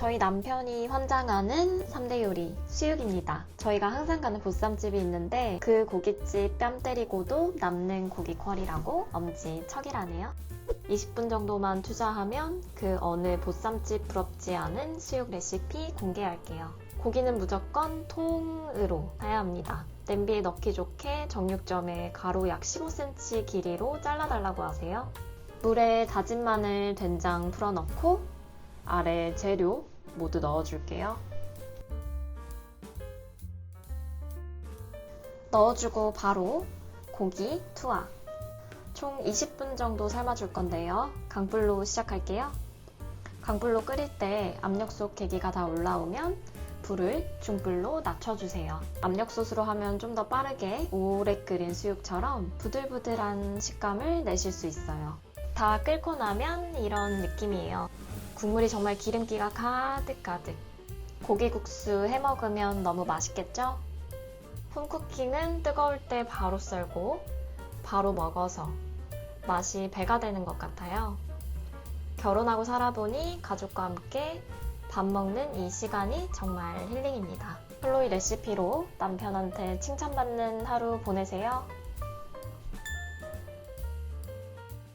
저희 남편이 환장하는 3대 요리 수육입니다. 저희가 항상 가는 보쌈집이 있는데 그 고깃집 뺨 때리고도 남는 고기 퀄이라고 엄지척이라네요. 20분 정도만 투자하면 그 어느 보쌈집 부럽지 않은 수육 레시피 공개할게요. 고기는 무조건 통으로 사야 합니다. 냄비에 넣기 좋게 정육점에 가로 약 15cm 길이로 잘라달라고 하세요. 물에 다진 마늘, 된장 풀어넣고 아래 재료 모두 넣어줄게요. 넣어주고 바로 고기 투하. 총 20분 정도 삶아줄 건데요. 강불로 시작할게요. 강불로 끓일 때 압력 솥 계기가 다 올라오면 불을 중불로 낮춰주세요. 압력솥으로 하면 좀 더 빠르게 오래 끓인 수육처럼 부들부들한 식감을 내실 수 있어요. 다 끓고 나면 이런 느낌이에요. 국물이 정말 기름기가 가득가득. 고기국수 해 먹으면 너무 맛있겠죠? 홈쿠킹은 뜨거울 때 바로 썰고 바로 먹어서 맛이 배가 되는 것 같아요. 결혼하고 살아보니 가족과 함께 밥 먹는 이 시간이 정말 힐링입니다. 플로이 레시피로 남편한테 칭찬받는 하루 보내세요.